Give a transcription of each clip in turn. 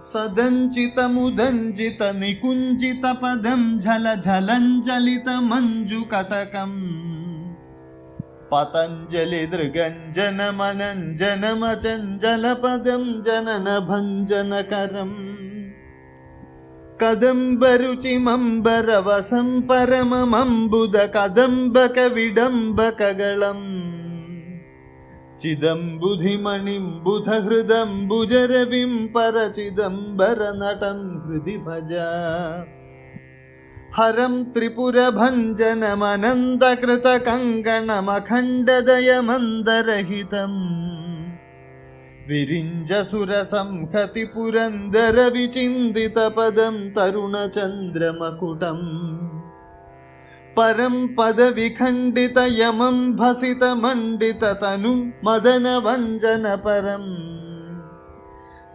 सदञ्चितमुदञ्जित निकुञ्जितपदं झलझलञ्जलितमञ्जुकटकम्। पतञ्जलिदृगञ्जनमनञ्जनमचञ्जलपदं जननभञ्जनकरम्। कदम्बरुचिमम्बरवसं परममम्बुद कदम्बकविडम्बकगळम् വിഡംബകകളം ബുജരവിം ബുധഹൃദംബുജരവിം പരചിദംബരനടം ഹൃദി ഭജ. ഹരം ത്രിപുരഭഞ്ജനമനന്തകൃതകങ്കണമഖണ്ഡദയമന്ദരഹിതം കങ്കണമഖണ്ഡദയമന്ദരഹിതം സുരസംഹതി പുരന്ദര തരുണചന്ദ്രമകുടം. പരം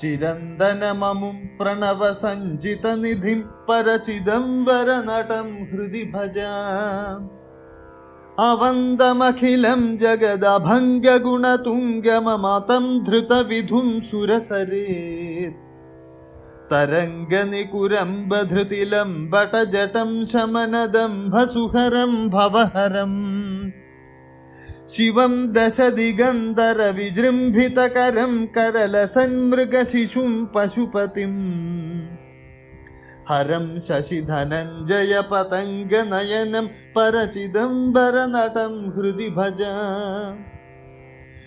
ചിരന്തനമമും പ്രണവ സഞ്ചിത നിധിം പരചിദംബര നടം ഹൃദി ഭജ. അവന്തമഖിലം ജഗദഭംഗഗുണതുംഗമമതം ധൃതവിധും സുരസരേത് तरंग तरङ्गनिकुरम्बधृतिलम्बटजटं शमनदम्भसुहरं भवहरम् शिवं दशदिगन्धरविजृम्भितकरं करलसन्मृगशिशुं पशुपतिम् हरं परचिदंबर परचिदम्बरनटं हृदि भज।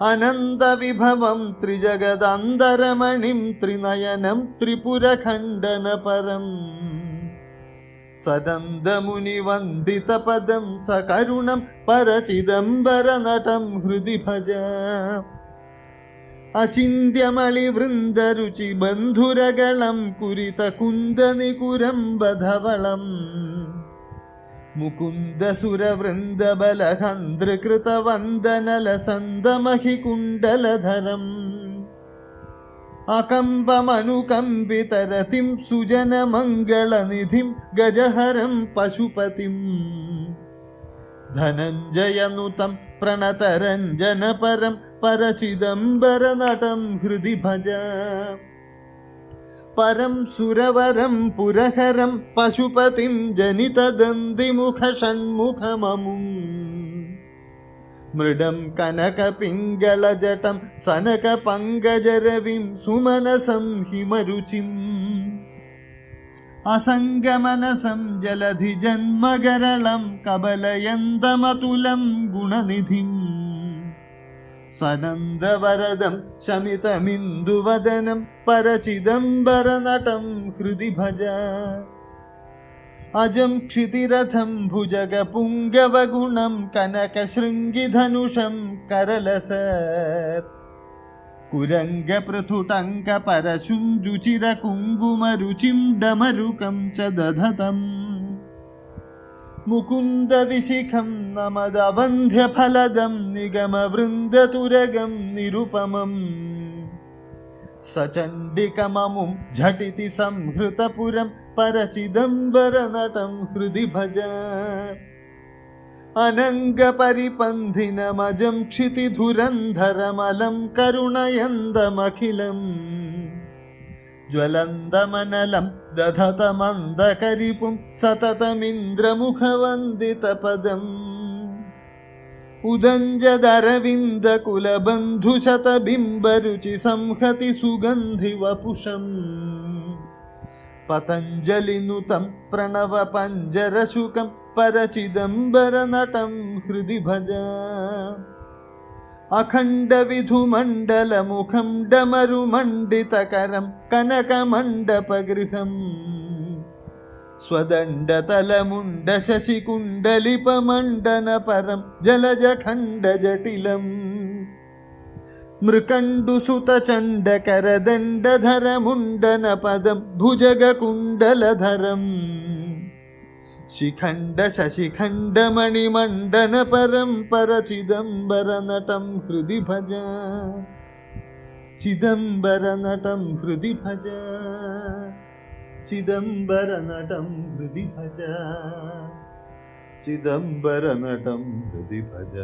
അനന്തവിഭവം ത്രിജഗദന്തരമണിം ത്രിനയനം ത്രിപുരഖണ്ഡനപരം. സദന്തമുനിവന്ദിതപദം സകരുണം പരചിദംബരനടം ഹൃദി ഭജ അചിന്യമളിവൃന്ദരുചി ബന്ധുരകളം കുരിത കുന്ദനികുരംബധവളം മുകുന്ദസുരവൃന്ദബലഹന്ദ്രകൃതവന്ദനലസന്തമഹികുണ്ടലധരം അകമ്പമനുകമ്പിതരതിം സുജനമംഗളനിധിം ഗജഹരം പശുപതിം. ധനഞ്ജയനുതം പ്രണതരഞ്ജനപരം പരചിദംബരനടം ഹൃദി ഭജ പരം സുരവരം പുരഹരം പശുപതിം ജനിതദന്തിമുഖ ഷൺമുഖമമും മൃഡം കനക പിംഗളജടം സനക പങ്കജരവിം സുമനസം ഹിമരുചിം. അസംഗമനസം ജലധിജന്മകരളം കബലയന്തമതുലം ഗുണനിധിം. സനന്ദവരദം ശമിതമിന്ദുവദനം പരചിദംബരനടം ഹൃദി ഭജ അജം ക്ഷിതിരഥം ഭുജഗപുങ്കവഗുണം കനകശൃംഗിധനുഷം കരലസത്. കുരംഗപൃഥുടങ്ക പരശും രുചിര കുങ്കുമരുചിം ഡമരുകം ച ദധതം. मुकुन्दविशिखं नमदबन्ध्यफलदं निगमवृन्दतुरगं निरुपमम् सचण्डिकममुं झटिति संहृतपुरं परचिदम्बरनटं हृदि भज। अनङ्गपरिपन्थिनमजं क्षितिधुरन्धरमलं करुणयन्दमखिलम् ജ്വലന്തമനലം ദധതമന്ദകരിപും സതതമിന്ദ്രമുഖവന്ദിതപദം. ഉദഞ്ചദരവിന്ദകുലബന്ധുശതബിംബരുചി സംഹതി സുഗന്ധി വപുഷം പതഞ്ജലിനുതം പ്രണവ അഖണ്ഡവിധുമണ്ഡലമുഖം ഡമരുമണ്ഡിതകരം കനകമണ്ഡപഗൃഹം. സ്വദണ്ഡതലമുണ്ട ശശികുണ്ടലിപമണ്ഡനപരം ജലജഖണ്ഡജടിലം. മൃകണ്ഡുസുതചണ്ഡകരദണ്ഡധരമുണ്ടനപദം ഭുജഗകുണ്ടലധരം शिखण्ड परम्परचिदम्बरनटं हृदि भज। चिदम्बरनटं हृदि भज। चिदम्बरनटं हृदि भज। चिदम्बरनटं हृदि भज।